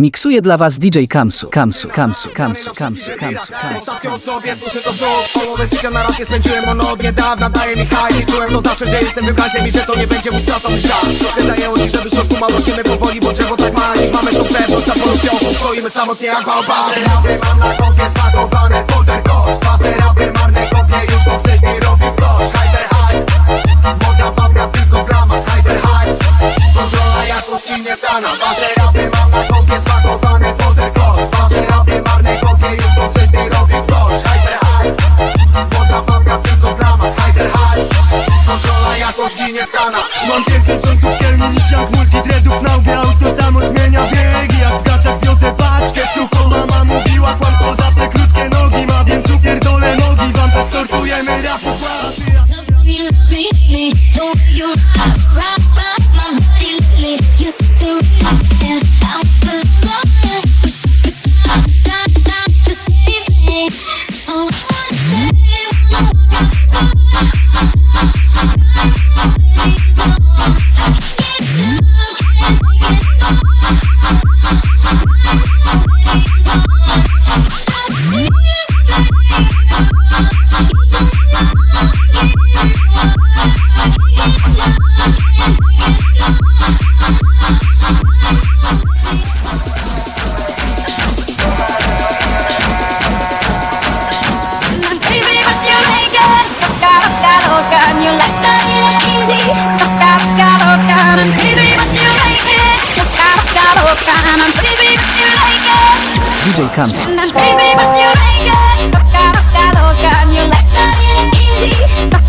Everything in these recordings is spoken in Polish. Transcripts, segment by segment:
Miksuje dla was DJ Kamsu, Kamsu, Kamsu, Kamsu, Kamsu, Kamsu, Kamsu. Kontrola nie stana Wasze rapy mam na kompie spakowane pod ekos Wasze rapy marne kopie już dobrze DJ Camps. I'm crazy, but you like it. Fuck, fuck, fuck, you like that, it easy. Fuck,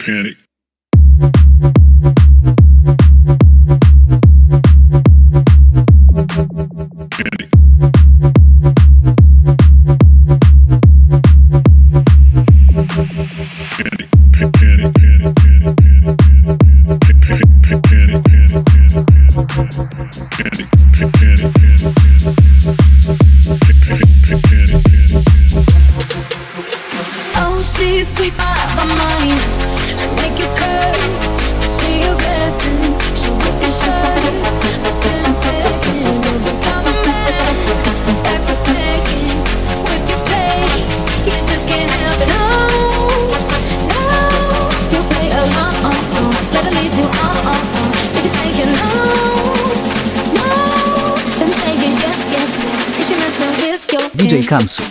panic. Kamsów.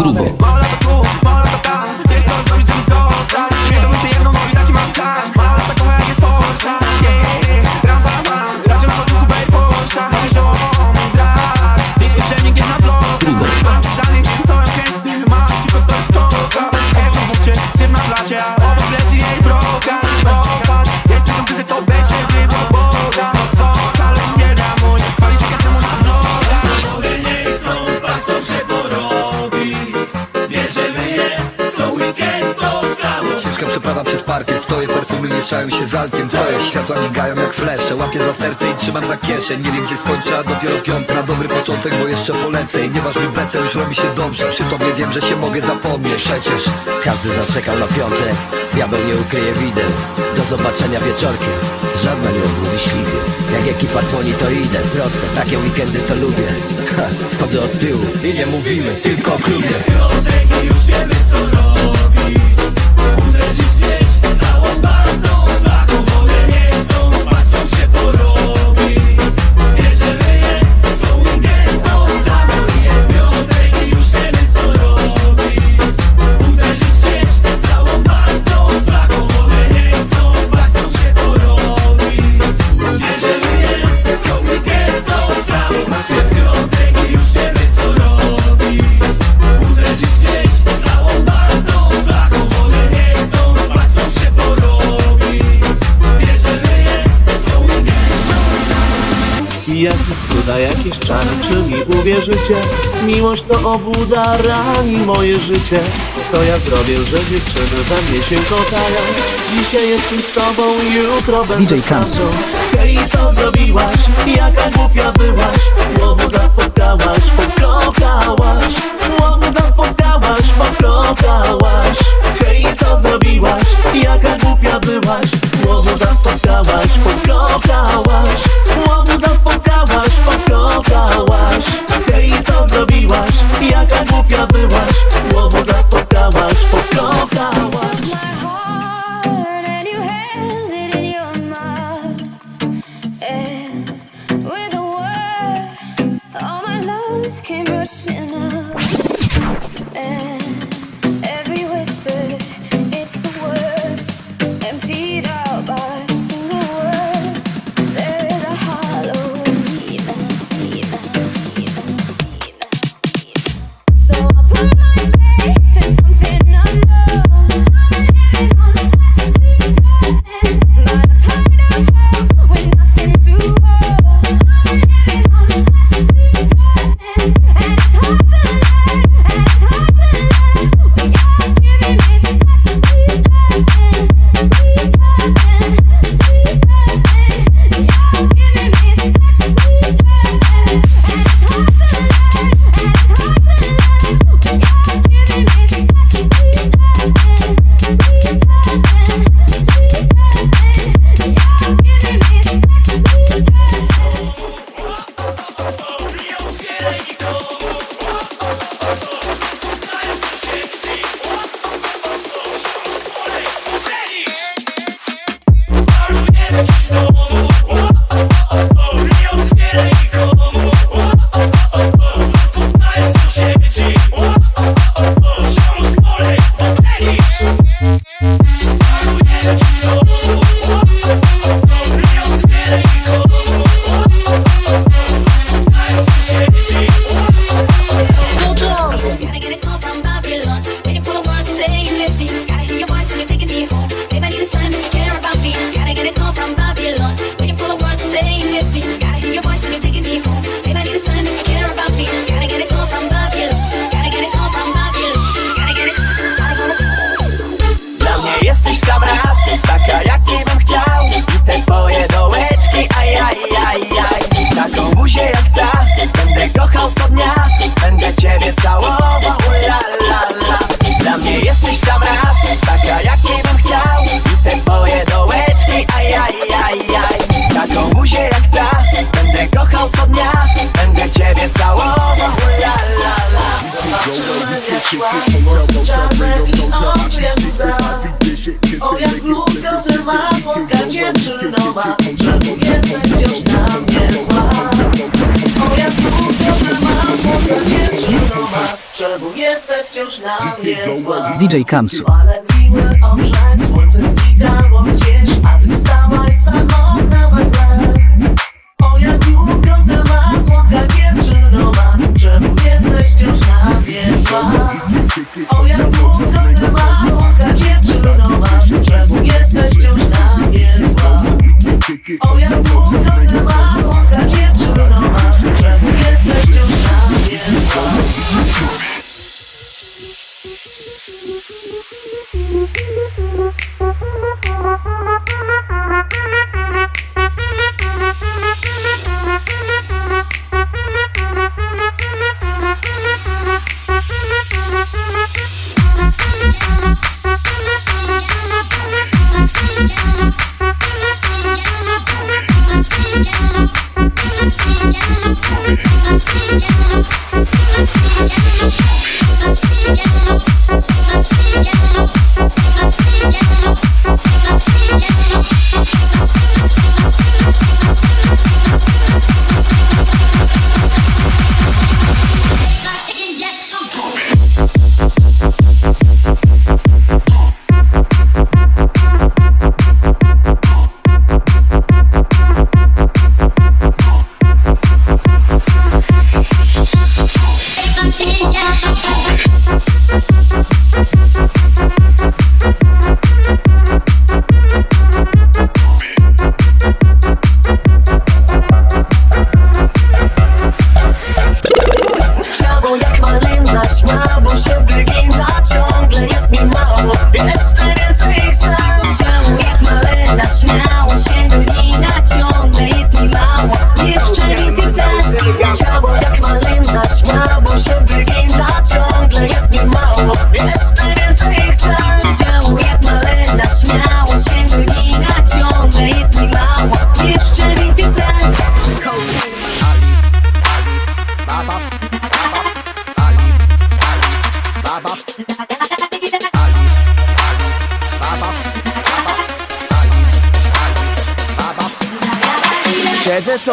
Grubo. Przepadam przez parkiet, stoję, perfumy mieszają się z alkiem. Co jest? Światła migają jak flesze. Łapię za serce i trzymam za kieszeń Nie wiem gdzie skończę, a dopiero piątka Dobry początek, bo jeszcze polecę. I nieważny becę, już robi się dobrze. Przy tobie wiem, że się mogę zapomnieć. Przecież każdy zaczekał na piątek Diabeł nie ukryje widę Do zobaczenia wieczorkiem. Żadna nie odmówi śliwy Jak ekipa dzwoni to idę. Proste, takie weekendy to lubię. Ha, Wchodzę od tyłu i nie mówimy tylko o klubie. Jest piątek i już wiemy co robić miłość to obłuda rani moje życie. Co ja zrobię, że dziewczyny we mnie się kochają? Dzisiaj jestem z tobą, jutro będę DJ z Hej, co zrobiłaś? Jaka głupia byłaś? Łobu zapotkałaś, pokochałaś Łobu zapotkałaś, pokochałaś Hej, co zrobiłaś? Jaka głupia byłaś? Łobu zapotkałaś, pokochałaś Łobu zapotkałaś, pokochałaś Hej, co zrobiłaś? Jaka głupia byłaś? Łobu zapotkałaś, pokochałaś I oczy jak łza O jak krótko ty ma słodka dziewczyno ma Czemu jesteś wciąż na mnie zła O jak krótko ty ma słodka dziewczyno ma Czemu jesteś wciąż na mnie zła DJ Kamsu. ale miły słońce gdzieś A ty stałaś samotna zła O jak długo ty ma słodka dziewczyno ma Czemu jesteś wciąż na mnie zła O jak długo ty ma yeah.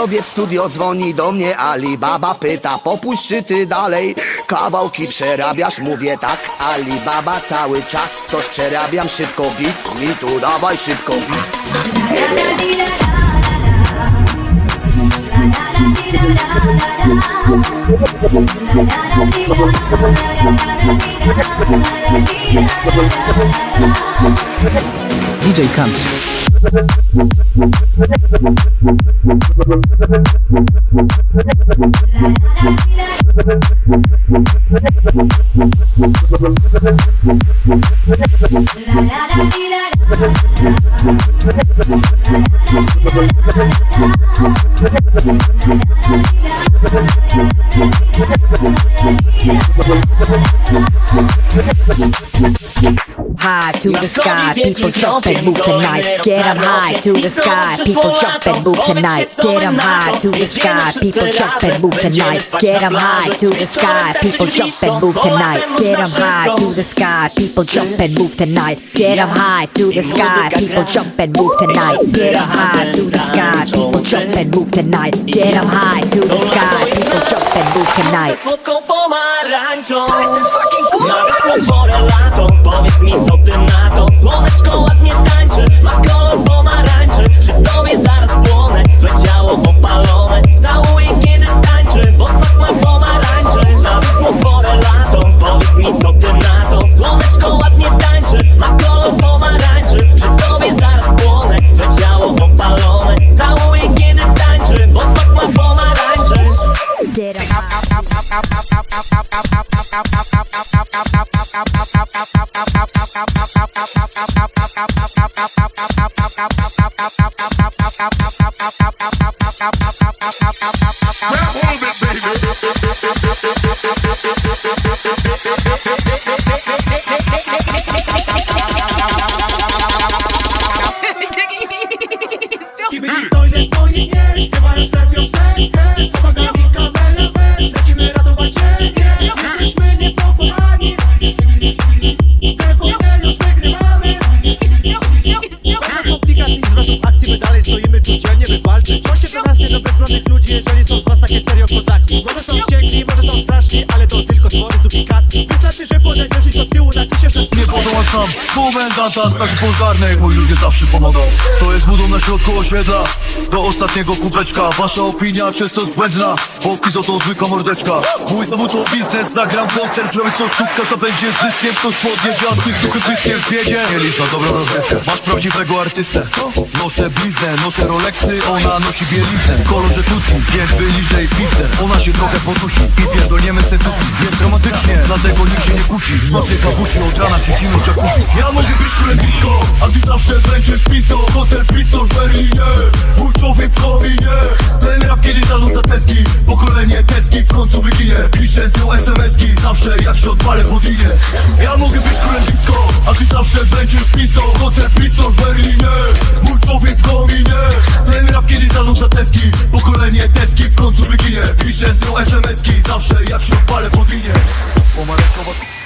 Sobie w studio, dzwoni do mnie Ali Baba pyta, popuść czy ty dalej? Kawałki przerabiasz, mówię tak Ali Baba cały czas coś przerabiam Szybko bit, mi tu dawaj szybko. Bit DJ Kamsu. High to the sky, people jump and move tonight. Get 'em high to the sky, people jump and move tonight. Get 'em high to the sky, people jump and move tonight. Get 'em high to the sky, people jump and move tonight. Get 'em high to the sky, people jump and move tonight. Get 'em high to the sky, people jump and move tonight. Get 'em high to the sky, people jump and move tonight. Get 'em high to the sky, people jump and move tonight. Słodką pomarańczą Nawet Something I don't Bravo! Komendanta straży pożarnej Moi ludzie zawsze pomogą. Stoję z wodą na środku osiedla. Do ostatniego kubeczka. Wasza opinia często jest błędna. Bo Kizo to zwykła mordeczka. Mój zawód to biznes. Nagram koncert, zrobię co sztuk Każda będzie zyskiem. Ktoś podjedzie, a ty suchy pyskiem w biedzie. Nie licz na dobrą rozrywkę. Masz prawdziwego artystę. Noszę bliznę, noszę Rolexy Ona nosi bieliznę. W kolorze tutki, więc wyliżej pizdę. Ona się trochę podusi I pierdolniemy se tutki Jest romantycznie, dlatego nikt się nie kłóci. Z naszej kawusi od rana siedzimy w jacuzzi Ja mogę być królem disco A ty zawsze będziesz pistol Hotel Bristol w Berlinie Mój człowiek w Chowinie Ten rap kiedyś zanudza teski Pokolenie teski w końcu wyginie. Piszę z nią SMS-ki Zawsze jak się odpalę po linie Ja mogę być królem disco A ty zawsze będziesz pistol Hotel Bristol w Berlinie Mój człowiek w Chowinie Ten rap kiedyś zanudza teski Pokolenie teski w końcu wyginie. Piszę z nią SMS-ki Zawsze jak się odpalę po linie Pomarańczowa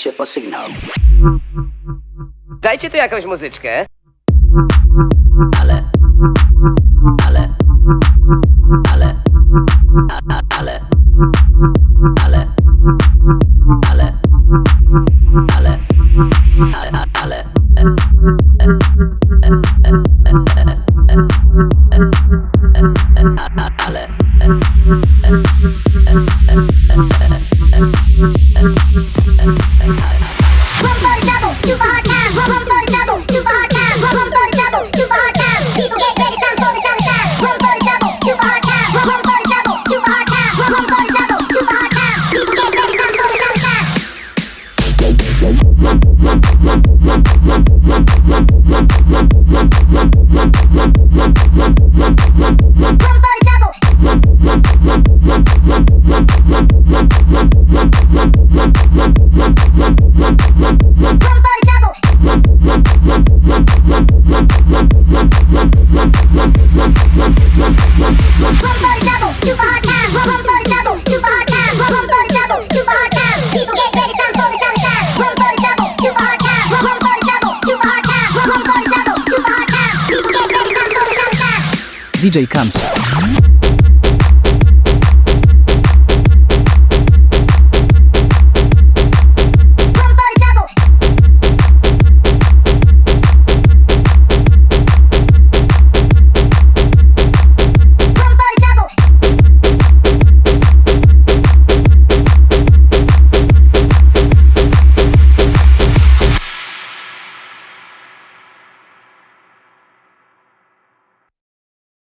się po sygnał. Dajcie tu jakąś muzyczkę. DJ Kamsu.